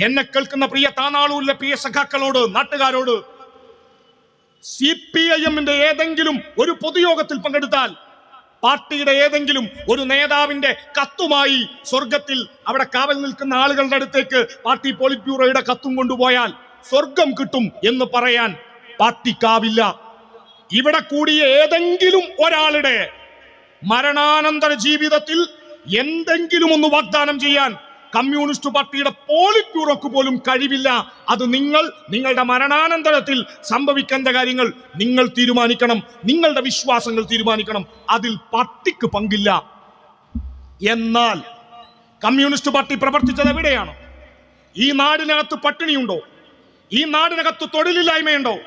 എന്നെ കേൾക്കുന്ന പ്രിയ താനാളൂരിലെ പ്രിയ സഖാക്കളോട് നാട്ടുകാരോട് സി പി ഐ എമ്മിന്റെ ഏതെങ്കിലും ഒരു പൊതുയോഗത്തിൽ പങ്കെടുത്താൽ പാർട്ടിയുടെ ഏതെങ്കിലും ഒരു നേതാവിന്റെ കത്തുമായി സ്വർഗത്തിൽ അവിടെ കാവൽ നിൽക്കുന്ന ആളുകളുടെ അടുത്തേക്ക് പാർട്ടി പോളിറ്റ് ബ്യൂറോയുടെ കത്തും കൊണ്ടുപോയാൽ സ്വർഗം കിട്ടും എന്ന് പറയാൻ പാർട്ടിക്കാവില്ല ഇവിടെ കൂടിയ ഏതെങ്കിലും ഒരാളുടെ മരണാനന്തര ജീവിതത്തിൽ എന്തെങ്കിലും ഒന്ന് വാഗ്ദാനം ചെയ്യാൻ കമ്മ്യൂണിസ്റ്റ് പാർട്ടിയുടെ പോളിറ്റ് ബ്യൂറോക്ക് പോലും കഴിവില്ല. അത് നിങ്ങൾ നിങ്ങളുടെ മരണാനന്തരത്തിൽ സംഭവിക്കേണ്ട കാര്യങ്ങൾ നിങ്ങൾ തീരുമാനിക്കണം. നിങ്ങളുടെ വിശ്വാസങ്ങൾ തീരുമാനിക്കണം. അതിൽ പാർട്ടിക്ക് പങ്കില്ല. എന്നാൽ കമ്മ്യൂണിസ്റ്റ് പാർട്ടി പ്രവർത്തിച്ചത് എവിടെയാണ്? ഈ നാടിനകത്ത് പട്ടിണിയുണ്ടോ? ഈ നാടിനകത്ത് തൊഴിലില്ലായ്മയുണ്ടോ?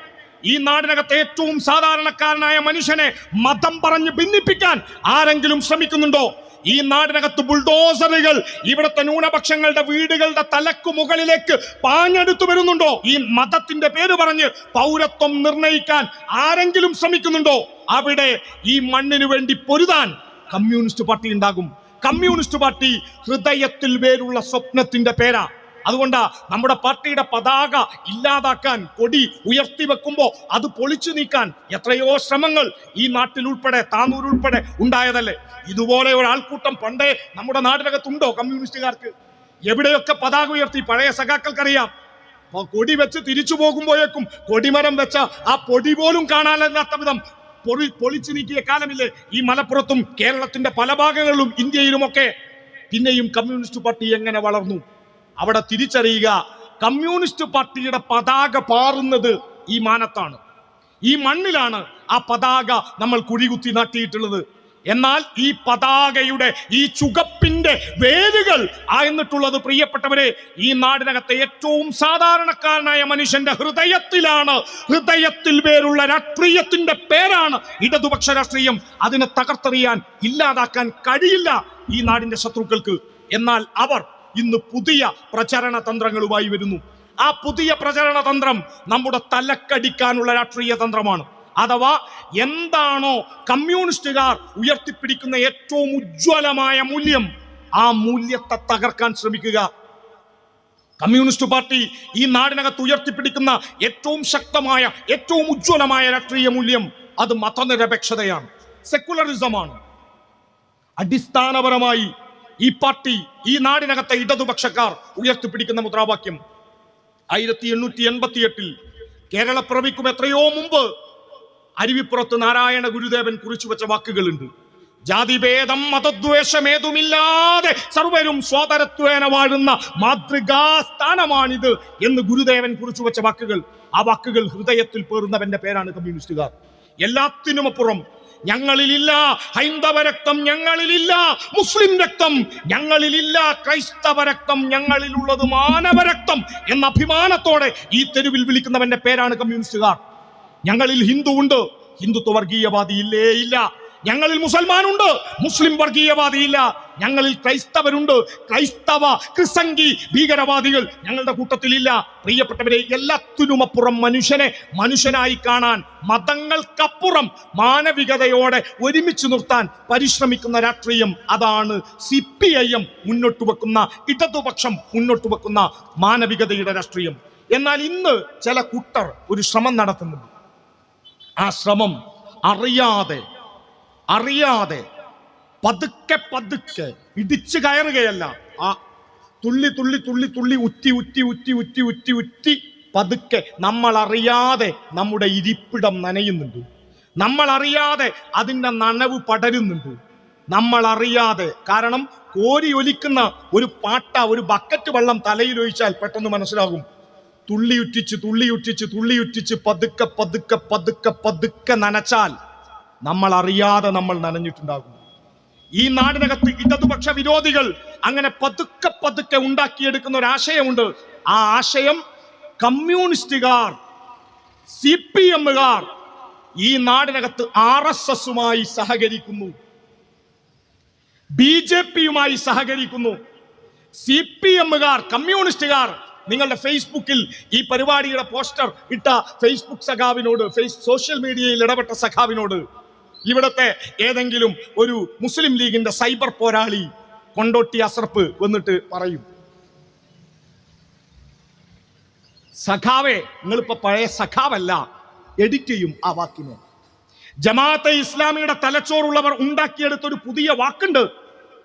ഈ നാടിനകത്ത് ഏറ്റവും സാധാരണക്കാരനായ മനുഷ്യനെ മതം പറഞ്ഞ് ഭിന്നിപ്പിക്കാൻ ആരെങ്കിലും ശ്രമിക്കുന്നുണ്ടോ? ഈ നാടിനകത്ത് ബുൾഡോസറുകൾ ഇവിടുത്തെ ന്യൂനപക്ഷങ്ങളുടെ വീടുകളുടെ തലക്കു മുകളിലേക്ക് പാഞ്ഞെടുത്തു വരുന്നുണ്ടോ? ഈ മതത്തിന്റെ പേര് പറഞ്ഞ് പൗരത്വം നിർണയിക്കാൻ ആരെങ്കിലും ശ്രമിക്കുന്നുണ്ടോ? അവിടെ ഈ മണ്ണിനു വേണ്ടി പൊരുതാൻ കമ്മ്യൂണിസ്റ്റ് പാർട്ടി ഉണ്ടാകും. കമ്മ്യൂണിസ്റ്റ് പാർട്ടി ഹൃദയത്തിൽ വേരുള്ള സ്വപ്നത്തിന്റെ പേരാ. അതുകൊണ്ടാ നമ്മുടെ പാർട്ടിയുടെ പതാക ഇല്ലാതാക്കാൻ കൊടി ഉയർത്തി വെക്കുമ്പോൾ അത് പൊളിച്ചു നീക്കാൻ എത്രയോ ശ്രമങ്ങൾ ഈ നാട്ടിൽ ഉൾപ്പെടെ താനൂർ ഉൾപ്പെടെ ഉണ്ടായതല്ലേ? ഇതുപോലെ ഒരു ആൾക്കൂട്ടം പണ്ടേ നമ്മുടെ നാടിനകത്തുണ്ടോ കമ്മ്യൂണിസ്റ്റുകാർക്ക്? എവിടെയൊക്കെ പതാക ഉയർത്തി? പഴയ സഖാക്കൾക്കറിയാം. കൊടി വെച്ച് തിരിച്ചു പോകുമ്പോഴേക്കും കൊടിമരം വെച്ച ആ പൊടി പോലും കാണാനല്ലാത്ത വിധം പൊളി പൊളിച്ചു നീക്കിയ കാലമില്ലേ ഈ മലപ്പുറത്തും കേരളത്തിന്റെ പല ഭാഗങ്ങളിലും ഇന്ത്യയിലുമൊക്കെ പിന്നെയും കമ്മ്യൂണിസ്റ്റ് പാർട്ടി എങ്ങനെ വളർന്നു? അവിടെ തിരിച്ചറിയുക. കമ്മ്യൂണിസ്റ്റ് പാർട്ടിയുടെ പതാക പാറുന്നത് ഈ മാനത്താണ്. ഈ മണ്ണിലാണ് ആ പതാക നമ്മൾ കുഴികുത്തി നാട്ടിയിട്ടുള്ളത്. എന്നാൽ ഈ പതാകയുടെ ഈ ചുകപ്പിന്റെ വേരുകൾ ആയിരുന്നിട്ടുള്ളത് പ്രിയപ്പെട്ടവരെ ഈ നാടിനകത്തെ ഏറ്റവും സാധാരണക്കാരനായ മനുഷ്യന്റെ ഹൃദയത്തിലാണ്. ഹൃദയത്തിൽ വേരുള്ള രാഷ്ട്രീയത്തിന്റെ പേരാണ് ഇടതുപക്ഷ രാഷ്ട്രീയം. അതിനെ തകർത്തെറിയാൻ ഇല്ലാതാക്കാൻ കഴിയില്ല ഈ നാടിന്റെ ശത്രുക്കൾക്ക്. എന്നാൽ അവർ ഇന്ന് പുതിയ പ്രചരണ തന്ത്രങ്ങളുമായി വരുന്നു. ആ പുതിയ പ്രചരണ തന്ത്രം നമ്മുടെ തലക്കടിക്കാനുള്ള രാഷ്ട്രീയ തന്ത്രമാണ്. അഥവാ എന്താണോ കമ്മ്യൂണിസ്റ്റുകാർ ഉയർത്തിപ്പിടിക്കുന്ന ഏറ്റവും ഉജ്ജ്വലമായ മൂല്യം ആ മൂല്യത്തെ തകർക്കാൻ ശ്രമിക്കുക. കമ്മ്യൂണിസ്റ്റ് പാർട്ടി ഈ നാടിനകത്ത് ഉയർത്തിപ്പിടിക്കുന്ന ഏറ്റവും ശക്തമായ ഏറ്റവും ഉജ്ജ്വലമായ രാഷ്ട്രീയ മൂല്യം അത് മതനിരപേക്ഷതയാണ് സെക്കുലറിസമാണ് അടിസ്ഥാനപരമായി ഈ പാർട്ടി ഈ നാടിനകത്തെ ഇടതുപക്ഷക്കാർ ഉയർത്തിപ്പിടിക്കുന്ന മുദ്രാവാക്യം. ആയിരത്തി എണ്ണൂറ്റി എൺപത്തി എട്ടിൽ കേരളപ്പിറവിക്കും എത്രയോ മുമ്പ് അരുവിപ്പുറത്ത് നാരായണ ഗുരുദേവൻ കുറിച്ചു വെച്ച വാക്കുകളുണ്ട്. ജാതിഭേദം മതദ്വേഷമേതുമില്ലാതെ സർവരും സ്വാതരത്വേന വാഴുന്ന മാതൃകാസ്ഥാനമാണിത് എന്ന് ഗുരുദേവൻ കുറിച്ചു വെച്ച വാക്കുകൾ. ആ വാക്കുകൾ ഹൃദയത്തിൽ പേറുന്നവന്റെ പേരാണ് കമ്മ്യൂണിസ്റ്റുകാർ. എല്ലാത്തിനുമപ്പുറം ഞങ്ങളിലില്ല. ഹൈന്ദവ രക്തം ഞങ്ങളിലില്ല. മുസ്ലിം രക്തം ഞങ്ങളിലില്ല. ക്രൈസ്തവ രക്തം ഞങ്ങളിലുള്ളത് മാനവ രക്തം എന്ന അഭിമാനത്തോടെ ഈ തെരുവിൽ വിളിക്കുന്നവന്റെ പേരാണ് കമ്മ്യൂണിസ്റ്റുകാർ. ഞങ്ങളിൽ ഹിന്ദു ഉണ്ട് ഹിന്ദുത്വ വർഗീയവാദി ഇല്ലേ ഇല്ല. ഞങ്ങളിൽ മുസൽമാനുണ്ട്. മുസ്ലിം വർഗീയവാദിയില്ല. ഞങ്ങളിൽ ക്രൈസ്തവരുണ്ട്. ക്രൈസ്തവ ക്രിസംഗി ഭീകരവാദികൾ ഞങ്ങളുടെ കൂട്ടത്തിലില്ല. പ്രിയപ്പെട്ടവരെ എല്ലാത്തിനുമപ്പുറം മനുഷ്യനെ മനുഷ്യനായി കാണാൻ മതങ്ങൾക്കപ്പുറം മാനവികതയോടെ ഒരുമിച്ച് നിർത്താൻ പരിശ്രമിക്കുന്ന രാഷ്ട്രീയം അതാണ് സി പി ഐ എം മുന്നോട്ട് വെക്കുന്ന ഇടതുപക്ഷം മുന്നോട്ട് വെക്കുന്ന മാനവികതയുടെ രാഷ്ട്രീയം. എന്നാൽ ഇന്ന് ചില കുട്ടർ ഒരു ശ്രമം നടത്തുന്നുണ്ട്. ആ ശ്രമം അറിയാതെ അറിയാതെ പതുക്കെ പതുക്കെ ഇടിച്ചു കയറുകയല്ല. ആ തുള്ളി തുള്ളി തുള്ളി തുള്ളി ഉറ്റി ഉറ്റി ഉറ്റി ഉറ്റി ഉറ്റി ഉറ്റി പതുക്കെ നമ്മൾ അറിയാതെ നമ്മുടെ ഇരിപ്പിടം നനയുന്നുണ്ട്. നമ്മൾ അറിയാതെ അതിന്റെ നനവ് പടരുന്നുണ്ട്. നമ്മൾ അറിയാതെ കാരണം കോരി ഒലിക്കുന്ന ഒരു പാട്ട ഒരു ബക്കറ്റ് വെള്ളം തലയിൽ ഒഴിച്ചാൽ പെട്ടെന്ന് മനസ്സിലാകും. തുള്ളിയുറ്റിച്ച് തുള്ളിയുറ്റിച്ച് തുള്ളിയുറ്റിച്ച് പതുക്കെ പതുക്കെ പതുക്കെ പതുക്കെ നനച്ചാൽ നമ്മൾ അറിയാതെ നമ്മൾ നനഞ്ഞിട്ടുണ്ടാകും ഈ നാടിനകത്ത് ഇടതുപക്ഷ വിരോധികൾ അങ്ങനെ പതുക്കെ പതുക്കെ ഉണ്ടാക്കിയെടുക്കുന്ന ഒരു ആശയമുണ്ട്. ആ ആശയം കമ്മ്യൂണിസ്റ്റുകാർ സി പി എമ്മുകാർ ഈ നാടിനകത്ത് ആർ എസ് എസുമായി സഹകരിക്കുന്നു. ബി ജെ പിയുമായി സഹകരിക്കുന്നു. സി പി എമ്മുകാർ കമ്മ്യൂണിസ്റ്റുകാർ നിങ്ങളുടെ ഫേസ്ബുക്കിൽ ഈ പരിപാടിയുടെ പോസ്റ്റർ ഇട്ട ഫേസ്ബുക്ക് സഖാവിനോട് ഫേസ് സോഷ്യൽ മീഡിയയിൽ ഇടപെട്ട സഖാവിനോട് ഇവിടത്തെ ഏതെങ്കിലും ഒരു മുസ്ലിം ലീഗിന്റെ സൈബർ പോരാളി കൊണ്ടോട്ടി അസർപ്പ് വന്നിട്ട് പറയും. സഖാവെ നിങ്ങളിപ്പോ പഴയ സഖാവല്ല എഡിറ്റ് ചെയ്യും ആ വാക്കിനെ. ജമാഅത്തെ ഇസ്ലാമിയുടെ തലച്ചോറുള്ളവർ ഉണ്ടാക്കിയെടുത്ത ഒരു പുതിയ വാക്കുണ്ട്.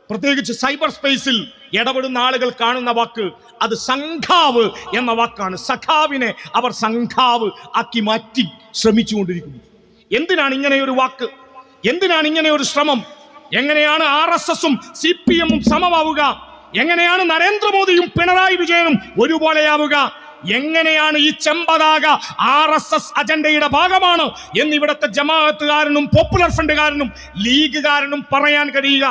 പ്രത്യേകിച്ച് സൈബർ സ്പേസിൽ ഇടപെടുന്ന ആളുകൾ കാണുന്ന വാക്ക് അത് സംഘാവ് എന്ന വാക്കാണ്. സഖാവിനെ അവർ സംഘാവ് ആക്കി മാറ്റി ശ്രമിച്ചുകൊണ്ടിരിക്കുന്നു. എന്തിനാണ് ഇങ്ങനെ ഒരു വാക്ക്? എന്തിനാണ് ഇങ്ങനെ ഒരു ശ്രമം? എങ്ങനെയാണ് ആർ എസ് എസും സി പി എമ്മും സമമാവുക? എങ്ങനെയാണ് നരേന്ദ്രമോദിയും പിണറായി വിജയനും ഒരുപോലെയാവുക? എങ്ങനെയാണ് ഈ ചെമ്പതാക ആർ എസ് എസ് അജണ്ടയുടെ ഭാഗമാണ് എന്നിവിടുത്തെ ജമാഅത്തുകാരനും പോപ്പുലർ ഫ്രണ്ടുകാരനും ലീഗുകാരനും പറയാൻ കഴിയുക?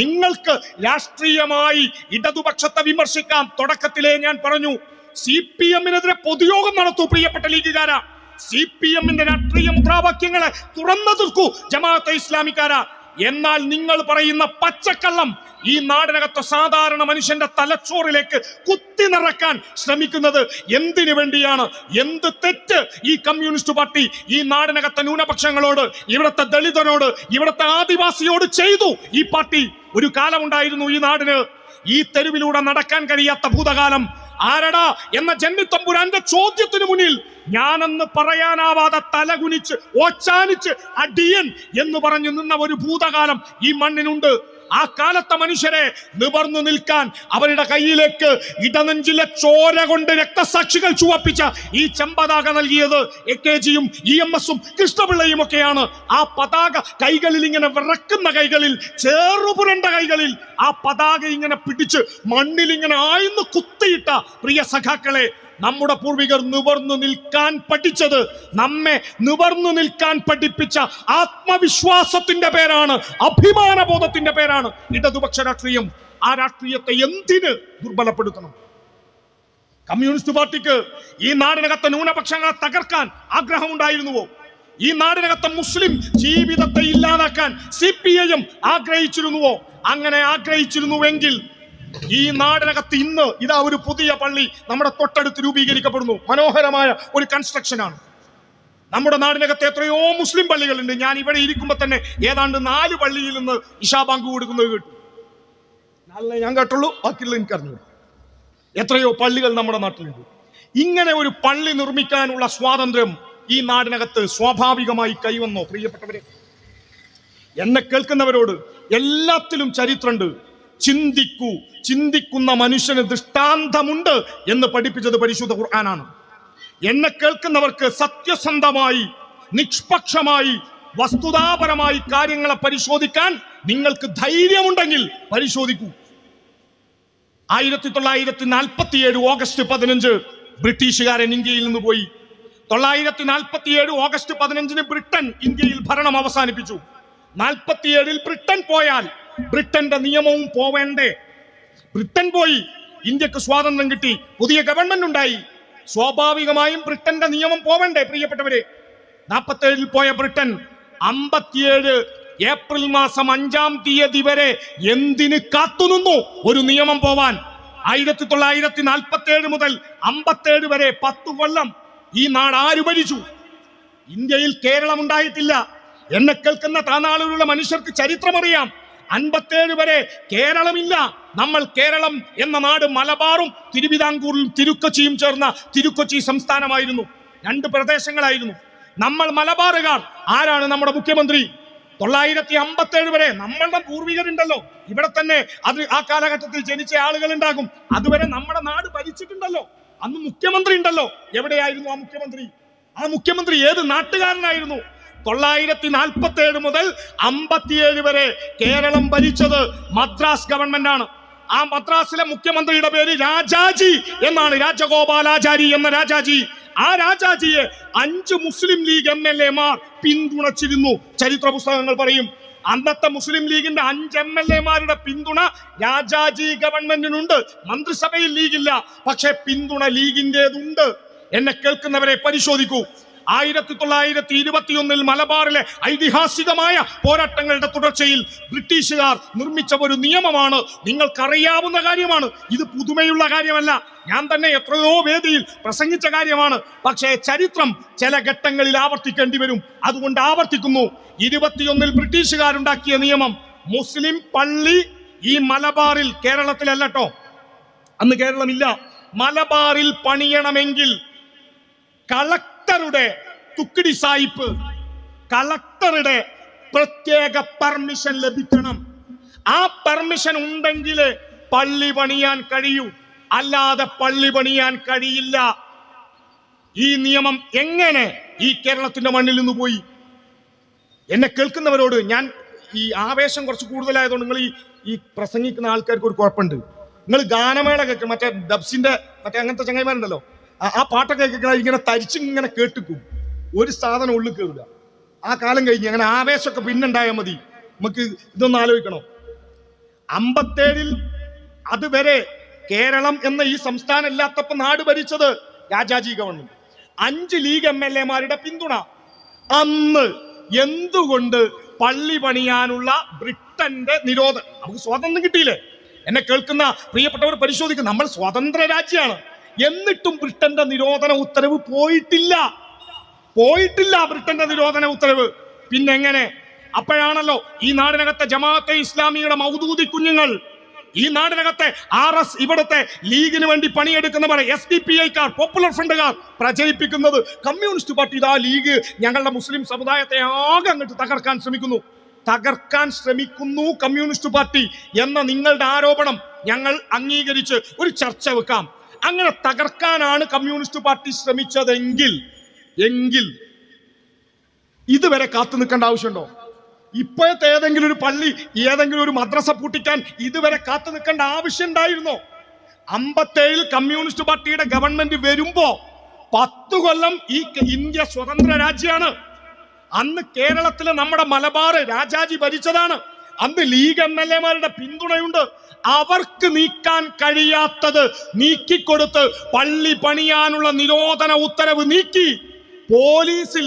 നിങ്ങൾക്ക് രാഷ്ട്രീയമായി ഇടതുപക്ഷത്തെ വിമർശിക്കാം. തുടക്കത്തിലേ ഞാൻ പറഞ്ഞു സി പി എമ്മിനെതിരെ പൊതുയോഗം നടത്തൂ പ്രിയപ്പെട്ട ലീഗുകാരാ. സി പി എമ്മിന്റെ രാഷ്ട്രീയ മുദ്രാവാക്യങ്ങളെ തുറന്നു തീർക്കൂ. ജമാഅത്തെ ഇസ്ലാമിക്കാരാ. എന്നാൽ നിങ്ങൾ പറയുന്ന പച്ചക്കള്ളം ഈ നാടിനകത്തെ സാധാരണ മനുഷ്യന്റെ തലച്ചോറിലേക്ക് കുത്തി നിറക്കാൻ ശ്രമിക്കുന്നത് എന്തിനു വേണ്ടിയാണ്? എന്ത് തെറ്റ് ഈ കമ്മ്യൂണിസ്റ്റ് പാർട്ടി ഈ നാടിനകത്തെ ന്യൂനപക്ഷങ്ങളോട് ഇവിടുത്തെ ദളിതനോട് ഇവിടുത്തെ ആദിവാസിയോട് ചെയ്തു? ഈ പാർട്ടി ഒരു കാലമുണ്ടായിരുന്നു ഈ നാടിന്. ഈ തെരുവിലൂടെ നടക്കാൻ കഴിയാത്ത ഭൂതകാലം ആരടാ എന്ന ജന്മിത്തമ്പുരാന്റെ ചോദ്യത്തിന് മുന്നിൽ ഞാനെന്ന് പറയാനാവാതെ തലകുനിച്ച് ഓച്ചാനിച്ച് അടിയൻ എന്ന് പറഞ്ഞു നിന്ന ഒരു ഭൂതകാലം ഈ മണ്ണിനുണ്ട്. ആ കാലത്തെ മനുഷ്യരെ നിവർന്നു നിൽക്കാൻ അവരുടെ കയ്യിലേക്ക് ഇടനെഞ്ചിലെ ചോര കൊണ്ട് രക്തസാക്ഷികൾ ചുവപ്പിച്ച ഈ ചെമ്പതാക നൽകിയത് എ കെ ജിയും ഇ എം എസും കൃഷ്ണപിള്ളയും ഒക്കെയാണ് ആ പതാക കൈകളിൽ ഇങ്ങനെ വിറക്കുന്ന കൈകളിൽ ചേറുപുരണ്ട കൈകളിൽ ആ പതാക ഇങ്ങനെ പിടിച്ച് മണ്ണിൽ ഇങ്ങനെ ആയിന്ന് കുത്തിയിട്ട പ്രിയ സഖാക്കളെ നമ്മുടെ പൂർവികർ നിവർന്നു നിൽക്കാൻ പഠിച്ചത് നമ്മെ നിവർന്നു നിൽക്കാൻ പഠിപ്പിച്ച ആത്മവിശ്വാസത്തിന്റെ പേരാണ് അഭിമാനബോധത്തിന്റെ പേരാണ്. ഇടതുപക്ഷ രാഷ്ട്രീയം ആ രാഷ്ട്രീയത്തെ എന്തിന് ദുർബലപ്പെടുത്തണം? കമ്മ്യൂണിസ്റ്റ് പാർട്ടിക്ക് ഈ നാടിനകത്തെ ന്യൂനപക്ഷങ്ങളെ തകർക്കാൻ ആഗ്രഹമുണ്ടായിരുന്നുവോ? ഈ നാടിനകത്തെ മുസ്ലിം ജീവിതത്തെ ഇല്ലാതാക്കാൻ സി പി ഐ എം ആഗ്രഹിച്ചിരുന്നുവോ? അങ്ങനെ ആഗ്രഹിച്ചിരുന്നുവെങ്കിൽ ഈ നാടിനകത്ത് ഇന്ന് ഇതാ ഒരു പുതിയ പള്ളി നമ്മുടെ തൊട്ടടുത്ത് രൂപീകരിക്കപ്പെടുന്നു. മനോഹരമായ ഒരു കൺസ്ട്രക്ഷനാണ് നമ്മുടെ നാടിനകത്ത് എത്രയോ മുസ്ലിം പള്ളികളുണ്ട്. ഞാൻ ഇവിടെ ഇരിക്കുമ്പോൾ തന്നെ ഏതാണ്ട് നാല് പള്ളിയിൽ നിന്ന് ഇഷാ ബാങ്ക് കൊടുക്കുന്നത് കേട്ടു. നല്ല ഞാൻ കേട്ടുള്ളൂ ബാക്കിയുള്ള എനിക്കറിഞ്ഞു എത്രയോ പള്ളികൾ നമ്മുടെ നാട്ടിലുണ്ട്. ഇങ്ങനെ ഒരു പള്ളി നിർമ്മിക്കാനുള്ള സ്വാതന്ത്ര്യം ഈ നാടിനകത്ത് സ്വാഭാവികമായി കൈവന്നോ? പ്രിയപ്പെട്ടവരെ എന്നെ കേൾക്കുന്നവരോട് എല്ലാത്തിലും ചരിത്രമുണ്ട് ചിന്തിക്കൂ. ചിന്തിക്കുന്ന മനുഷ്യന് ദൃഷ്ടാന്തമുണ്ട് എന്ന് പഠിപ്പിച്ചത് പരിശുദ്ധ ഖുർആനാണ്. എന്നെ കേൾക്കുന്നവർക്ക് സത്യസന്ധമായി നിഷ്പക്ഷമായി വസ്തുതാപരമായി കാര്യങ്ങളെ പരിശോധിക്കാൻ നിങ്ങൾക്ക് ധൈര്യമുണ്ടെങ്കിൽ പരിശോധിക്കൂ. ആയിരത്തി തൊള്ളായിരത്തി നാൽപ്പത്തി ഏഴ് ഓഗസ്റ്റ് പതിനഞ്ച് ബ്രിട്ടീഷുകാരൻ ഇന്ത്യയിൽ നിന്ന് പോയി. തൊള്ളായിരത്തി നാൽപ്പത്തി ഏഴ് ഓഗസ്റ്റ് പതിനഞ്ചിന് ബ്രിട്ടൻ ഇന്ത്യയിൽ ഭരണം അവസാനിപ്പിച്ചു. നാൽപ്പത്തിയേഴിൽ ബ്രിട്ടൻ പോയാൽ ബ്രിട്ടന്റെ നിയമവും പോവേണ്ടേ. ബ്രിട്ടൻ പോയി ഇന്ത്യയ്ക്ക് സ്വാതന്ത്ര്യം കിട്ടി. പുതിയ ഗവൺമെന്റ് ഉണ്ടായി. സ്വാഭാവികമായും ബ്രിട്ടന്റെ നിയമം പോവണ്ടേ പ്രിയപ്പെട്ടവര്? നാപ്പത്തേഴിൽ പോയ ബ്രിട്ടൻ അമ്പത്തിയേഴ് ഏപ്രിൽ മാസം അഞ്ചാം തീയതി വരെ എന്തിന് കാത്തുനിന്നു ഒരു നിയമം പോവാൻ? ആയിരത്തി തൊള്ളായിരത്തി നാൽപ്പത്തി ഏഴ് മുതൽ അമ്പത്തേഴ് വരെ പത്തു കൊല്ലം ഈ നാട് ആര് ഭരിച്ചു? ഇന്ത്യയിൽ കേരളം ഉണ്ടായിട്ടില്ല എന്നെ കേൾക്കുന്ന താനാളിലുള്ള മനുഷ്യർക്ക് ചരിത്രമറിയാം. അൻപത്തേഴ് വരെ കേരളമില്ല. നമ്മൾ കേരളം എന്ന നാട് മലബാറും തിരുവിതാംകൂറിലും തിരുക്കൊച്ചിയും ചേർന്ന തിരുക്കൊച്ചി സംസ്ഥാനമായിരുന്നു. രണ്ട് പ്രദേശങ്ങളായിരുന്നു. നമ്മൾ മലബാറുകാർ. ആരാണ് നമ്മുടെ മുഖ്യമന്ത്രി? തൊള്ളായിരത്തി അമ്പത്തേഴ് വരെ നമ്മളുടെ പൂർവികരുണ്ടല്ലോ. ഇവിടെ തന്നെ അത് ആ കാലഘട്ടത്തിൽ ജനിച്ച ആളുകൾ ഉണ്ടാകും അതുവരെ നമ്മുടെ നാട് ഭരിച്ചിട്ടുണ്ടല്ലോ. അന്ന് മുഖ്യമന്ത്രി ഉണ്ടല്ലോ. എവിടെയായിരുന്നു ആ മുഖ്യമന്ത്രി? ആ മുഖ്യമന്ത്രി ഏത് നാട്ടുകാരനായിരുന്നു? തൊള്ളായിരത്തി നാൽപ്പത്തി ഏഴ് മുതൽ അമ്പത്തിയേഴ് വരെ കേരളം ഭരിച്ചത് മദ്രാസ് ഗവൺമെന്റ് ആണ്. ആ മദ്രാസിലെ മുഖ്യമന്ത്രിയുടെ പേര് രാജാജി എന്നാണ്. രാജഗോപാലാചാരി എന്ന രാജാജി. ആ രാജാജിയെ അഞ്ച് മുസ്ലിം ലീഗ് എം എൽ എമാർ പിന്തുണച്ചിരുന്നു. ചരിത്ര പുസ്തകങ്ങൾ പറയും. അന്നത്തെ മുസ്ലിം ലീഗിന്റെ അഞ്ച് എം എൽ എമാരുടെ പിന്തുണ രാജാജി ഗവൺമെന്റിനുണ്ട്. മന്ത്രിസഭയിൽ ലീഗില്ല. പക്ഷെ പിന്തുണ ലീഗിന്റേതുണ്ട്. എന്നെ കേൾക്കുന്നവരെ പരിശോധിക്കൂ. ആയിരത്തി തൊള്ളായിരത്തി ഇരുപത്തിയൊന്നിൽ മലബാറിലെ ഐതിഹാസികമായ പോരാട്ടങ്ങളുടെ തുടർച്ചയിൽ ബ്രിട്ടീഷുകാർ നിർമ്മിച്ച ഒരു നിയമമാണ് നിങ്ങൾക്കറിയാവുന്ന കാര്യമാണ്. ഇത് പുതുമയുള്ള കാര്യമല്ല. ഞാൻ തന്നെ എത്രയോ വേദിയിൽ പ്രസംഗിച്ച കാര്യമാണ്. പക്ഷേ ചരിത്രം ചില ഘട്ടങ്ങളിൽ ആവർത്തിക്കേണ്ടി വരും. അതുകൊണ്ട് ആവർത്തിക്കുന്നു. ഇരുപത്തിയൊന്നിൽ ബ്രിട്ടീഷുകാരുണ്ടാക്കിയ നിയമം മുസ്ലിം പള്ളി ഈ മലബാറിൽ കേരളത്തിലല്ലട്ടോ. അന്ന് കേരളമില്ല. മലബാറിൽ പണിയണമെങ്കിൽ കളക്ടറുടെ തുക്കിടി സായിപ്പ്. കളക്ടറുടെ പ്രത്യേക പെർമിഷൻ ലഭിക്കണം. ആ പെർമിഷൻ ഉണ്ടെങ്കിൽ പള്ളി പണിയാൻ കഴിയൂ. അല്ലാതെ പള്ളി പണിയാൻ കഴിയില്ല. ഈ നിയമം എങ്ങനെ ഈ കേരളത്തിന്റെ മണ്ണിൽ നിന്ന് പോയി? എന്നെ കേൾക്കുന്നവരോട് ഞാൻ ഈ ആവേശം കുറച്ച് കൂടുതലായതുകൊണ്ട് നിങ്ങൾ ഈ ഈ പ്രസംഗിക്കുന്ന ആൾക്കാർക്ക് ഒരു കുഴപ്പമുണ്ട്. നിങ്ങൾ ഗാനമേള കേൾക്കും. മറ്റേ ഡബ്സിന്റെ മറ്റേ അങ്ങനത്തെ ചങ്ങായിമാരുണ്ടല്ലോ. ആ- പാട്ടൊക്കെ കേൾക്കണ ഇങ്ങനെ തരിച്ചിങ്ങനെ കേട്ടുക്കും. ഒരു സാധനം ഉള്ളിൽ കയറില്ല ആ കാലം കഴിഞ്ഞ് അങ്ങനെ ആവേശമൊക്കെ പിന്നുണ്ടായാൽ മതി. നമുക്ക് ഇതൊന്ന് ആലോചിക്കണം. അമ്പത്തേഴിൽ അതുവരെ കേരളം എന്ന ഈ സംസ്ഥാനം ഇല്ലാത്തപ്പോ നാട് ഭരിച്ചത് രാജാജി ഗവൺമെന്റ്. അഞ്ച് ലീഗ് എം എൽ എമാരുടെ പിന്തുണ. അന്ന് എന്തുകൊണ്ട് പള്ളി പണിയാനുള്ള ബ്രിട്ടന്റെ നിരോധനം? നമുക്ക് സ്വാതന്ത്ര്യം കിട്ടിയില്ലേ? എന്നെ കേൾക്കുന്ന പ്രിയപ്പെട്ടവർ പരിശോധിക്കും. നമ്മൾ സ്വതന്ത്ര രാജ്യമാണ് എന്നിട്ടും ബ്രിട്ടന്റെ നിരോധന ഉത്തരവ് പോയിട്ടില്ല. പോയിട്ടില്ല ബ്രിട്ടന്റെ നിരോധന ഉത്തരവ്. പിന്നെങ്ങനെ? അപ്പോഴാണല്ലോ ഈ നാടിനകത്തെ ജമാഅത്തെ ഇസ്ലാമിയുടെ മൗദൂദി കുഞ്ഞുങ്ങൾ ഈ നാടിനകത്തെ ആർ എസ് ഇവിടുത്തെ ലീഗിന് വേണ്ടി പണിയെടുക്കുന്നവർ എസ് ഡി പി ഐക്കാർ പോപ്പുലർ ഫ്രണ്ടുകാർ പ്രചരിപ്പിക്കുന്നത് കമ്മ്യൂണിസ്റ്റ് പാർട്ടി ഇതാ ലീഗ് ഞങ്ങളുടെ മുസ്ലിം സമുദായത്തെ ആകെ അങ്ങോട്ട് തകർക്കാൻ ശ്രമിക്കുന്നു. തകർക്കാൻ ശ്രമിക്കുന്നു കമ്മ്യൂണിസ്റ്റ് പാർട്ടി എന്ന നിങ്ങളുടെ ആരോപണം ഞങ്ങൾ അംഗീകരിച്ച് ഒരു ചർച്ച വെക്കാം. അങ്ങനെ തകർക്കാനാണ് കമ്മ്യൂണിസ്റ്റ് പാർട്ടി ശ്രമിച്ചതെങ്കിൽ എങ്കിൽ ഇതുവരെ കാത്തു നിൽക്കേണ്ട ആവശ്യമുണ്ടോ? ഇപ്പോഴത്തെ ഏതെങ്കിലും ഒരു പള്ളി ഏതെങ്കിലും ഒരു മദ്രസ പൂട്ടിക്കാൻ ഇതുവരെ കാത്തു നിൽക്കേണ്ട ആവശ്യം ഉണ്ടായിരുന്നോ അമ്പത്തേഴിൽ കമ്മ്യൂണിസ്റ്റ് പാർട്ടിയുടെ ഗവൺമെന്റ് വരുമ്പോ പത്തു കൊല്ലം ഈ ഇന്ത്യ സ്വതന്ത്ര രാജ്യമാണ്. അന്ന് കേരളത്തിലെ നമ്മുടെ മലബാർ രാജാജി ഭരിച്ചതാണ്. അന്ന് ലീഗ് എം എൽ എമാരുടെ പിന്തുണയുണ്ട്. അവർക്ക് നീക്കാൻ കഴിയാത്തത് നീക്കിക്കൊടുത്ത് പള്ളി പണിയാനുള്ള നിരോധന ഉത്തരവ് നീക്കി. പോലീസിൽ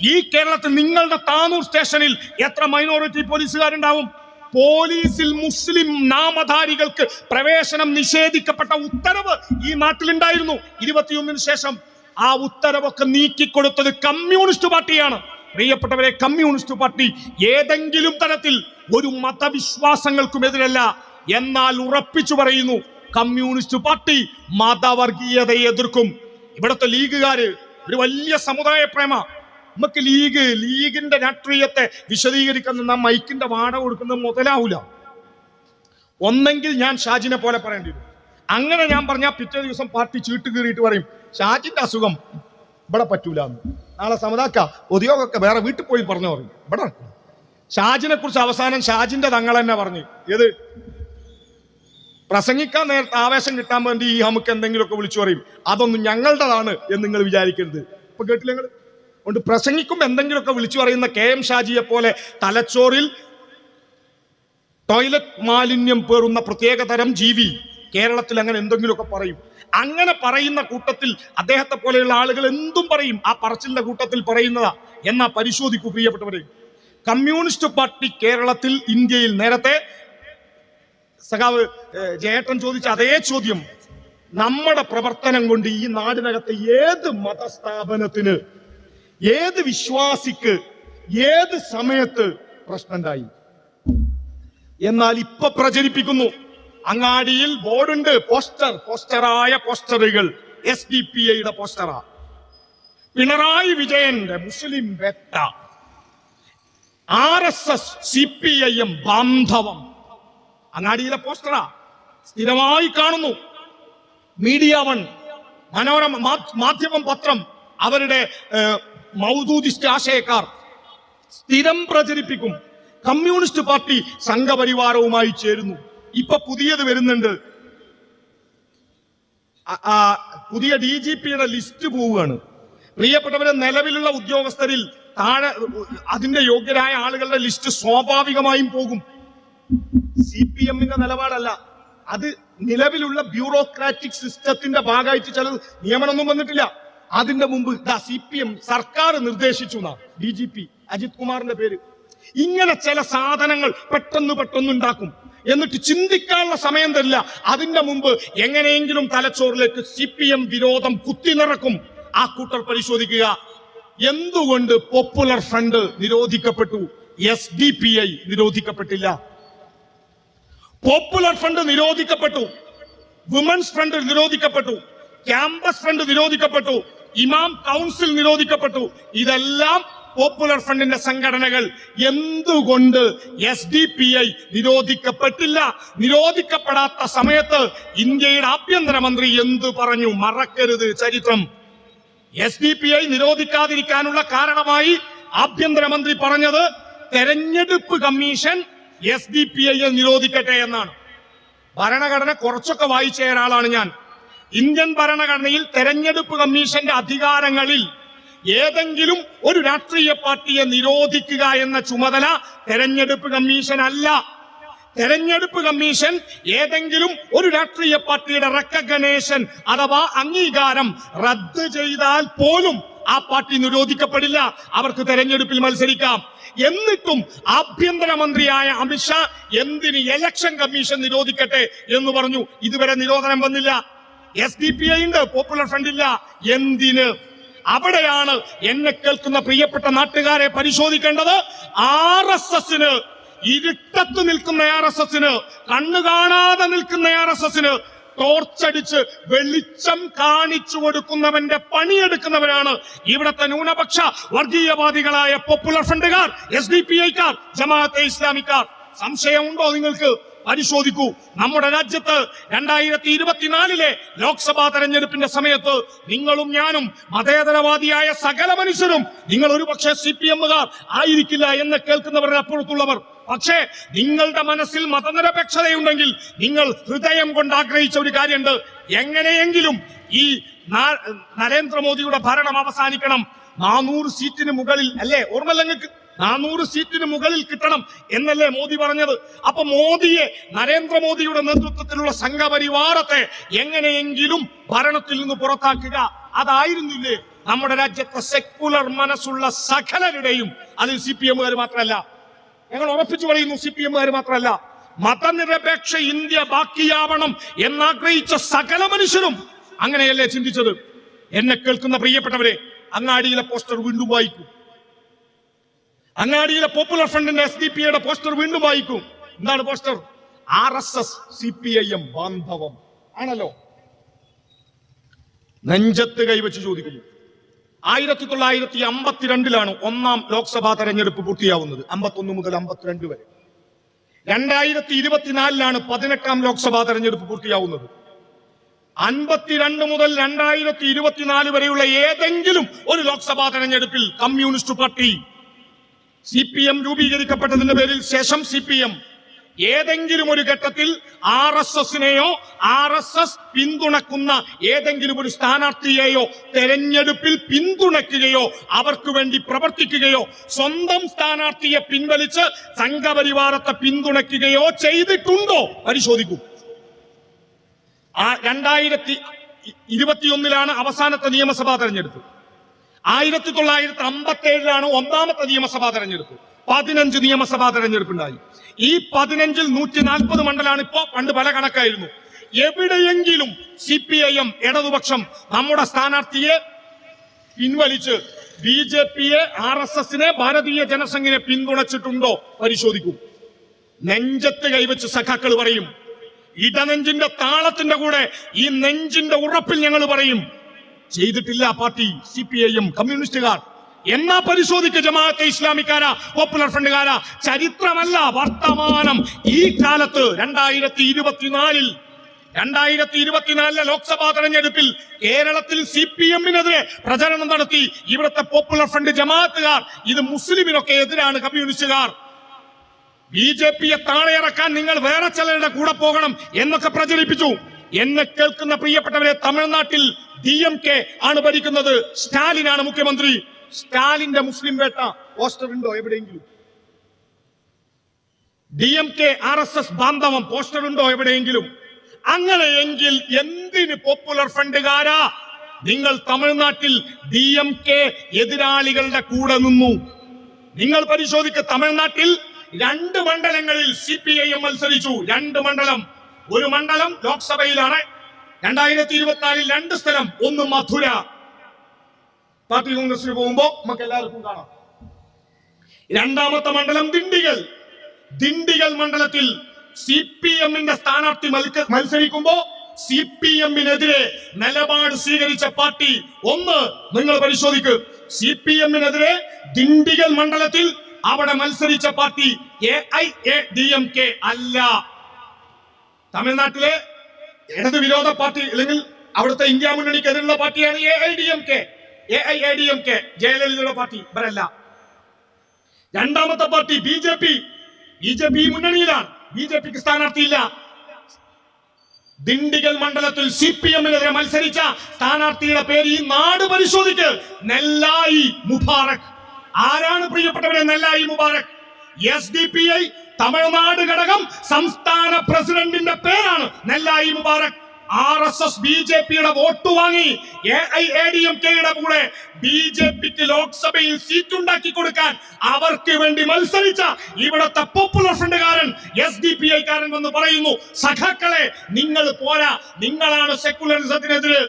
ഈ കേരളത്തിൽ നിങ്ങളുടെ താനൂർ സ്റ്റേഷനിൽ എത്ര മൈനോറിറ്റി പോലീസുകാരുണ്ടാവും? പോലീസിൽ മുസ്ലിം നാമധാരികൾക്ക് പ്രവേശനം നിഷേധിക്കപ്പെട്ട ഉത്തരവ് ഈ നാട്ടിലുണ്ടായിരുന്നു. ഇരുപത്തിയൊന്നിന് ശേഷം ആ ഉത്തരവൊക്കെ നീക്കിക്കൊടുത്തത് കമ്മ്യൂണിസ്റ്റ് പാർട്ടിയാണ്. പ്രിയപ്പെട്ടവരെ കമ്മ്യൂണിസ്റ്റ് പാർട്ടി ഏതെങ്കിലും തരത്തിൽ ഒരു മതവിശ്വാസങ്ങൾക്കും എതിരല്ല എന്നാൽ ഉറപ്പിച്ചു പറയുന്നു കമ്മ്യൂണിസ്റ്റ് പാർട്ടി മതവർഗീയതയെ എതിർക്കും. ഇവിടുത്തെ ലീഗുകാര് ഒരു വലിയ സമുദായ പ്രേമ നമുക്ക് ലീഗ് ലീഗിന്റെ രാഷ്ട്രീയത്തെ വിശദീകരിക്കുന്ന നാം മൈക്കിന്റെ വാട കൊടുക്കുന്നത് മുതലാവൂല. ഒന്നെങ്കിൽ ഞാൻ ഷാജിനെ പോലെ പറയേണ്ടി വരും. അങ്ങനെ ഞാൻ പറഞ്ഞാൽ പിറ്റേ ദിവസം പാർട്ടി ചീട്ട് കീറിയിട്ട് പറയും ഷാജിന്റെ അസുഖം ഇവിടെ പറ്റൂലാന്ന്. നാളെ സമതാക്ക ഉദ്യോഗമൊക്കെ വേറെ വീട്ടിൽ പോയി പറഞ്ഞു പറയും. ഇവിടെ. ഷാജിനെ കുറിച്ച് അവസാനം ഷാജിന്റെ തങ്ങൾ തന്നെ പറഞ്ഞു. ഏത്? പ്രസംഗിക്കാൻ നേരത്തെ ആവേശം കിട്ടാൻ വേണ്ടി ഈ നമുക്ക് എന്തെങ്കിലുമൊക്കെ വിളിച്ചു പറയും. അതൊന്നും ഞങ്ങളുടേതാണ് എന്ന് നിങ്ങൾ വിചാരിക്കരുത്. ഇപ്പൊ കേട്ടില്ല നിങ്ങൾ അതുകൊണ്ട് പ്രസംഗിക്കുമ്പോൾ എന്തെങ്കിലുമൊക്കെ വിളിച്ചു പറയുന്ന കെ എം ഷാജിയെ പോലെ തലച്ചോറിൽ ടോയ്ലറ്റ് മാലിന്യം പേറുന്ന പ്രത്യേക തരം ജീവി കേരളത്തിൽ അങ്ങനെ എന്തെങ്കിലുമൊക്കെ പറയും. അങ്ങനെ പറയുന്ന കൂട്ടത്തിൽ അദ്ദേഹത്തെ പോലെയുള്ള ആളുകൾ എന്തും പറയും. ആ പറച്ചിലിന്റെ കൂട്ടത്തിൽ പറയുന്നതാ. എന്നാ പരിശോധിക്കൂ പ്രിയപ്പെട്ടവരെ. കമ്മ്യൂണിസ്റ്റ് പാർട്ടി കേരളത്തിൽ ഇന്ത്യയിൽ നേരത്തെ സഖാവ് ജയേട്ടൻ ചോദിച്ച അതേ ചോദ്യം. നമ്മുടെ പ്രവർത്തനം കൊണ്ട് ഈ നാടിനകത്ത് ഏത് മതസ്ഥാപനത്തിന് ഏത് വിശ്വാസിക്ക് ഏത് സമയത്ത് പ്രശ്നമുണ്ടായി? എന്നാൽ ഇപ്പൊ പ്രചരിപ്പിക്കുന്നു. അങ്ങാടിയിൽ ബോർഡുണ്ട്. പോസ്റ്റർ പോസ്റ്ററായ പോസ്റ്ററുകൾ. എസ് ഡി പി ഐയുടെ പോസ്റ്ററാ. പിണറായി വിജയന്റെ മുസ്ലിം വെട്ട. R S S C P I M ബാന്ധവം. അങ്ങാടിയിലെ പോസ്റ്ററാ. സ്ഥിരമായി കാണുന്നു. മീഡിയ വൺ മനോരമ മാധ്യമം പത്രം അവരുടെ മൗദൂദിസ്റ്റ് ആശയക്കാർ. സ്ഥിരം പ്രചരിപ്പിക്കും. കമ്മ്യൂണിസ്റ്റ് പാർട്ടി സംഘപരിവാരവുമായി ചേരുന്നു. ഇപ്പൊ പുതിയത് വരുന്നുണ്ട്. പുതിയ ഡി ജി പിയുടെ ലിസ്റ്റ് പോവുകയാണ്. പ്രിയപ്പെട്ടവരെ നിലവിലുള്ള ഉദ്യോഗസ്ഥരിൽ താഴെ അതിന്റെ യോഗ്യരായ ആളുകളുടെ ലിസ്റ്റ് സ്വാഭാവികമായും പോകും. സി പി എമ്മിന്റെ നിലപാടല്ല. അത് നിലവിലുള്ള ബ്യൂറോക്രാറ്റിക് സിസ്റ്റത്തിന്റെ ഭാഗമായിട്ട് ചിലത് നിയമനമൊന്നും വന്നിട്ടില്ല. അതിന്റെ മുമ്പ് സി പി എം സർക്കാർ നിർദ്ദേശിച്ചു ഡി ജി പി അജിത് കുമാറിന്റെ പേര്. ഇങ്ങനെ ചില സാധനങ്ങൾ പെട്ടെന്ന് പെട്ടെന്ന് ഉണ്ടാക്കും എന്നിട്ട് ചിന്തിക്കാനുള്ള സമയം തരില്ല. അതിന്റെ മുമ്പ് എങ്ങനെയെങ്കിലും തലച്ചോറിലേക്ക് സി പി എം വിരോധം കുത്തിനിറക്കും. ആ കൂട്ടർ പരിശോധിക്കുക. എന്തുകൊണ്ട് പോപ്പുലർ ഫ്രണ്ട് നിരോധിക്കപ്പെട്ടു? എസ് ഡി പി ഐ നിരോധിക്കപ്പെട്ടില്ല. പോപ്പുലർ ഫ്രണ്ട് നിരോധിക്കപ്പെട്ടു. വുമൻസ് ഫ്രണ്ട് നിരോധിക്കപ്പെട്ടു. ക്യാമ്പസ് ഫ്രണ്ട് നിരോധിക്കപ്പെട്ടു. ഇമാം കൗൺസിൽ നിരോധിക്കപ്പെട്ടു. ഇതെല്ലാം പോപ്പുലർ ഫ്രണ്ടിന്റെ സംഘടനകൾ. എന്തുകൊണ്ട് എസ് ഡി പി ഐ നിരോധിക്കപ്പെട്ടില്ല? നിരോധിക്കപ്പെടാത്ത സമയത്ത് ഇന്ത്യയുടെ ആഭ്യന്തരമന്ത്രി എന്തു പറഞ്ഞു? മറക്കരുത് ചരിത്രം. എസ് ഡി പി ഐ നിരോധിക്കാതിരിക്കാനുള്ള കാരണമായി ആഭ്യന്തരമന്ത്രി പറഞ്ഞത് തെരഞ്ഞെടുപ്പ് കമ്മീഷൻ എസ് ഡി പി ഐയെ നിരോധിക്കട്ടെ എന്നാണ്. ഭരണഘടന കുറച്ചൊക്കെ വായിച്ച ഒരാളാണ് ഞാൻ. ഇന്ത്യൻ ഭരണഘടനയിൽ തെരഞ്ഞെടുപ്പ് കമ്മീഷന്റെ അധികാരങ്ങളിൽ ഏതെങ്കിലും ഒരു രാഷ്ട്രീയ പാർട്ടിയെ നിരോധിക്കുക എന്ന ചുമതല തെരഞ്ഞെടുപ്പ് കമ്മീഷൻ അല്ല തെരഞ്ഞെടുപ്പ് കമ്മീഷൻ ഏതെങ്കിലും ഒരു രാഷ്ട്രീയ പാർട്ടിയുടെ റെക്കഗ്നേഷൻ അഥവാ അംഗീകാരം റദ്ദ് ചെയ്താൽ പോലും ആ പാർട്ടി നിരോധിക്കപ്പെടില്ല. അവർക്ക് തെരഞ്ഞെടുപ്പിൽ മത്സരിക്കാം. എന്നിട്ടും ആഭ്യന്തരമന്ത്രിയായ അമിത്ഷാ എന്തിന് ഇലക്ഷൻ കമ്മീഷൻ നിരോധിക്കട്ടെ എന്ന് പറഞ്ഞു. ഇതുവരെ നിരോധനം വന്നില്ല. എസ് ഡി പി ഐ ഉണ്ട് പോപ്പുലർ ഫ്രണ്ട് ഇല്ല. എന്തിന്? അവിടെയാണ് എന്നെ കേൾക്കുന്ന പ്രിയപ്പെട്ട നാട്ടുകാരെ പരിശോധിക്കേണ്ടത്. ആർ എസ് എസിന് ഇരുട്ടത്ത് നിൽക്കുന്ന ആർ എസ് എസിന് കണ്ണു കാണാതെ നിൽക്കുന്ന ആർ എസ് എസിന് ടോർച്ചടിച്ച് വെളിച്ചം കാണിച്ചു കൊടുക്കുന്നവന്റെ പണിയെടുക്കുന്നവരാണ് ഇവിടത്തെ ന്യൂനപക്ഷ വർഗീയവാദികളായ പോപ്പുലർ ഫ്രണ്ടുകാർ എസ് ഡി പി ഐക്കാർ ജമാഅത്തെ ഇസ്ലാമിക്കാർ. സംശയമുണ്ടോ നിങ്ങൾക്ക്? പരിശോധിക്കൂ. നമ്മുടെ രാജ്യത്ത് രണ്ടായിരത്തി ഇരുപത്തിനാലിലെ ലോക്സഭാ തെരഞ്ഞെടുപ്പിന്റെ സമയത്ത് നിങ്ങളും ഞാനും മതേതരവാദിയായ സകല മനുഷ്യരും നിങ്ങൾ ഒരുപക്ഷെ സി പി എമ്മുകാർ ആയിരിക്കില്ല എന്ന് കേൾക്കുന്നവരുടെ അപ്പുറത്തുള്ളവർ പക്ഷേ നിങ്ങളുടെ മനസ്സിൽ മതനിരപേക്ഷതയുണ്ടെങ്കിൽ നിങ്ങൾ ഹൃദയം കൊണ്ട് ആഗ്രഹിച്ച ഒരു കാര്യമുണ്ട്. എങ്ങനെയെങ്കിലും ഈ നരേന്ദ്രമോദിയുടെ ഭരണം അവസാനിക്കണം. നാനൂറ് സീറ്റിന് മുകളിൽ അല്ലേ? നിങ്ങൾക്ക്? നാനൂറ് സീറ്റിന് മുകളിൽ കിട്ടണം എന്നല്ലേ മോദി പറഞ്ഞത്? അപ്പൊ മോദിയെ നരേന്ദ്രമോദിയുടെ നേതൃത്വത്തിലുള്ള സംഘപരിവാരത്തെ എങ്ങനെയെങ്കിലും ഭരണത്തിൽ നിന്ന് പുറത്താക്കുക. അതായിരുന്നില്ലേ നമ്മുടെ രാജ്യത്തെ സെക്കുലർ മനസ്സുള്ള സകലരുടെയും അതിൽ സി പി എമ്മുകാർ മാത്രമല്ല ഞങ്ങൾ ഉറപ്പിച്ചു പറയുന്നു സി പി എമ്മുകാർ മാത്രമല്ല മതനിരപേക്ഷ ഇന്ത്യ ബാക്കിയാവണം എന്നാഗ്രഹിച്ച സകല മനുഷ്യരും അങ്ങനെയല്ലേ ചിന്തിച്ചത്? എന്നെ കേൾക്കുന്ന പ്രിയപ്പെട്ടവരെ അങ്ങാടിയിലെ പോസ്റ്റർ വീണ്ടും വായിക്കും. അങ്ങാടിയിലെ പോപ്പുലർ ഫ്രണ്ടിന്റെ എസ് ഡി പി യുടെ പോസ്റ്റർ വീണ്ടും വായിക്കും. എന്താണ് poster R S S C P I M ബാന്ധവം. ആണല്ലോ? നെഞ്ചത്ത് കൈവച്ച് ചോദിക്കുന്നു. ആയിരത്തി തൊള്ളായിരത്തി അമ്പത്തിരണ്ടിലാണ് ഒന്നാം ലോക്സഭാ തെരഞ്ഞെടുപ്പ് പൂർത്തിയാവുന്നത്. അമ്പത്തൊന്ന് മുതൽ അമ്പത്തിരണ്ട് വരെ. രണ്ടായിരത്തി ഇരുപത്തിനാലിലാണ് പതിനെട്ടാം ലോക്സഭാ തെരഞ്ഞെടുപ്പ് പൂർത്തിയാവുന്നത്. അൻപത്തിരണ്ട് മുതൽ രണ്ടായിരത്തി ഇരുപത്തിനാല് വരെയുള്ള ഏതെങ്കിലും ഒരു ലോക്സഭാ തെരഞ്ഞെടുപ്പിൽ communist party C P M രൂപീകരിക്കപ്പെട്ടതിന്റെ പേരിൽ ശേഷം സി പി എം ഏതെങ്കിലും ഒരു ഘട്ടത്തിൽ ആർ എസ് എസിനെയോ ആർ എസ് എസ് പിന്തുണക്കുന്ന ഏതെങ്കിലും ഒരു സ്ഥാനാർത്ഥിയെയോ തെരഞ്ഞെടുപ്പിൽ പിന്തുണയ്ക്കുകയോ അവർക്ക് വേണ്ടി പ്രവർത്തിക്കുകയോ സ്വന്തം സ്ഥാനാർത്ഥിയെ പിൻവലിച്ച് സംഘപരിവാരത്തെ പിന്തുണയ്ക്കുകയോ ചെയ്തിട്ടുണ്ടോ? പരിശോധിക്കൂ. ആ രണ്ടായിരത്തി ഇരുപത്തിയൊന്നിലാണ് അവസാനത്തെ നിയമസഭാ തെരഞ്ഞെടുപ്പ്. ആയിരത്തി തൊള്ളായിരത്തി അമ്പത്തി ഏഴിലാണ് ഒന്നാമത്തെ നിയമസഭാ തെരഞ്ഞെടുപ്പ്. പതിനഞ്ച് നിയമസഭാ തെരഞ്ഞെടുപ്പുണ്ടായി. ഈ പതിനഞ്ചിൽ നൂറ്റി നാൽപ്പത് മണ്ഡലമാണ് ഇപ്പോ പണ്ട് പല കണക്കായിരുന്നു. എവിടെയെങ്കിലും സി പി ഐ എം ഇടതുപക്ഷം നമ്മുടെ സ്ഥാനാർത്ഥിയെ പിൻവലിച്ച് ബി ജെ പിയെ ആർ എസ് എസിനെ ഭാരതീയ ജനസംഘിനെ പിന്തുണച്ചിട്ടുണ്ടോ? പരിശോധിക്കും. നെഞ്ചത്ത് കൈവച്ച് സഖാക്കൾ പറയും. ഇടനെഞ്ചിന്റെ താളത്തിന്റെ കൂടെ ഈ നെഞ്ചിന്റെ ഉറപ്പിൽ ഞങ്ങൾ പറയും. ചെയ്തിട്ടില്ല പാർട്ടി സി പി ഐ കമ്മ്യൂണിസ്റ്റുകാർ. എന്നാ പരിശോധിക്ക ജമാഅത്തെ ഇസ്ലാമിക്കാരാ പോപ്പുലർ ഫ്രണ്ടുകാരാ? ചരിത്രമല്ല വർത്തമാനം. ഈ കാലത്ത് രണ്ടായിരത്തി ഇരുപത്തിനാലിൽ രണ്ടായിരത്തി ഇരുപത്തിനാലിലെ ലോക്സഭാ തെരഞ്ഞെടുപ്പിൽ കേരളത്തിൽ സി പി എമ്മിനെതിരെ പ്രചരണം നടത്തി ഇവിടുത്തെ പോപ്പുലർ ഫ്രണ്ട് ജമാഅത്തുകാർ ഇത് മുസ്ലിമിനൊക്കെ എതിരാണ് കമ്മ്യൂണിസ്റ്റുകാർ. ബി ജെ പിയെ താഴെയിറക്കാൻ നിങ്ങൾ വേറെ ചിലരുടെ കൂടെ പോകണം എന്നൊക്കെ പ്രചരിപ്പിച്ചു. എന്നെ കേൾക്കുന്ന പ്രിയപ്പെട്ടവരെ തമിഴ്നാട്ടിൽ ഡി എം കെ ആണ് ഭരിക്കുന്നത്. സ്റ്റാലിനാണ് മുഖ്യമന്ത്രി. സ്റ്റാലിന്റെ മുസ്ലിം വേട്ട പോസ്റ്റർ ഉണ്ടോ എവിടെയെങ്കിലും? D M K R S S ബാന്ധവം പോസ്റ്റർ ഉണ്ടോ എവിടെയെങ്കിലും? അങ്ങനെയെങ്കിൽ എന്തിന് പോപ്പുലർ ഫ്രണ്ടുകാരാ? നിങ്ങൾ തമിഴ്നാട്ടിൽ ഡി എം കെ എതിരാളികളുടെ കൂടെ നിന്നു. നിങ്ങൾ പരിശോധിക്ക തമിഴ്നാട്ടിൽ രണ്ട് മണ്ഡലങ്ങളിൽ സി പി ഐ എം മത്സരിച്ചു. രണ്ട് മണ്ഡലം ഒരു മണ്ഡലം ലോക്സഭയിലാണ്. രണ്ടായിരത്തി ഇരുപത്തിനാലിൽ രണ്ട് സ്ഥലം ഒന്ന് മധുര. പാർട്ടി കോൺഗ്രസിന് പോകുമ്പോ നമുക്ക് എല്ലാവർക്കും കാണാം. രണ്ടാമത്തെ മണ്ഡലം ദിണ്ടിഗൽ. ദിണ്ടിഗൽ മണ്ഡലത്തിൽ സി പി എമ്മിന്റെ സ്ഥാനാർത്ഥി മത്സ- മത്സരിക്കുമ്പോ സി പി എമ്മിനെതിരെ നിലപാട് സ്വീകരിച്ച പാർട്ടി ഒന്ന്. നിങ്ങൾ പരിശോധിക്ക്. സി പി എമ്മിനെതിരെ ദിണ്ടിഗൽ മണ്ഡലത്തിൽ അവിടെ മത്സരിച്ച party A I A D M K അല്ല. തമിഴ്നാട്ടിലെ ഇടത് വിരോധ പാർട്ടി അല്ലെങ്കിൽ അവിടുത്തെ ഇന്ത്യ മുന്നണിക്കെതിരുള്ള പാർട്ടിയാണ് A I D M K A I A D M K ജയലളിതയുടെ പാർട്ടി. ഇവരല്ല. രണ്ടാമത്തെ party B J P. B J P മുന്നണിയിലാണ്. ബി ജെ പിക്ക് സ്ഥാനാർത്ഥിയില്ല. ദിണ്ടിഗൽ മണ്ഡലത്തിൽ സി പി എമ്മിനെതിരെ മത്സരിച്ച സ്ഥാനാർത്ഥിയുടെ പേര് ഈ നാട് പരിശോധിക്ക്. നെല്ലായി മുബാറക്. ആരാണ് പ്രിയപ്പെട്ടവരെ Nellai Mubarak? S D P I Tamil Nadu ഘടകം സംസ്ഥാന പ്രസിഡന്റിന്റെ പേരാണ്. Nellai Mubarak. R S S B J പിയുടെ വോട്ട് വാങ്ങി A I A D M കെയുടെ കൂടെ ബി ജെ പിക്ക് ലോക്സഭയിൽ സീറ്റ് ഉണ്ടാക്കി കൊടുക്കാൻ അവർക്ക് വേണ്ടി മത്സരിച്ച ഇവിടത്തെ പോപ്പുലർ ഫ്രണ്ട്കാരൻ എസ് ഡി പി ഐക്കാരൻ എന്ന് പറയുന്നു സഖാക്കളെ നിങ്ങൾ പോരാ നിങ്ങളാണ് സെക്കുലറിസത്തിനെതിരെ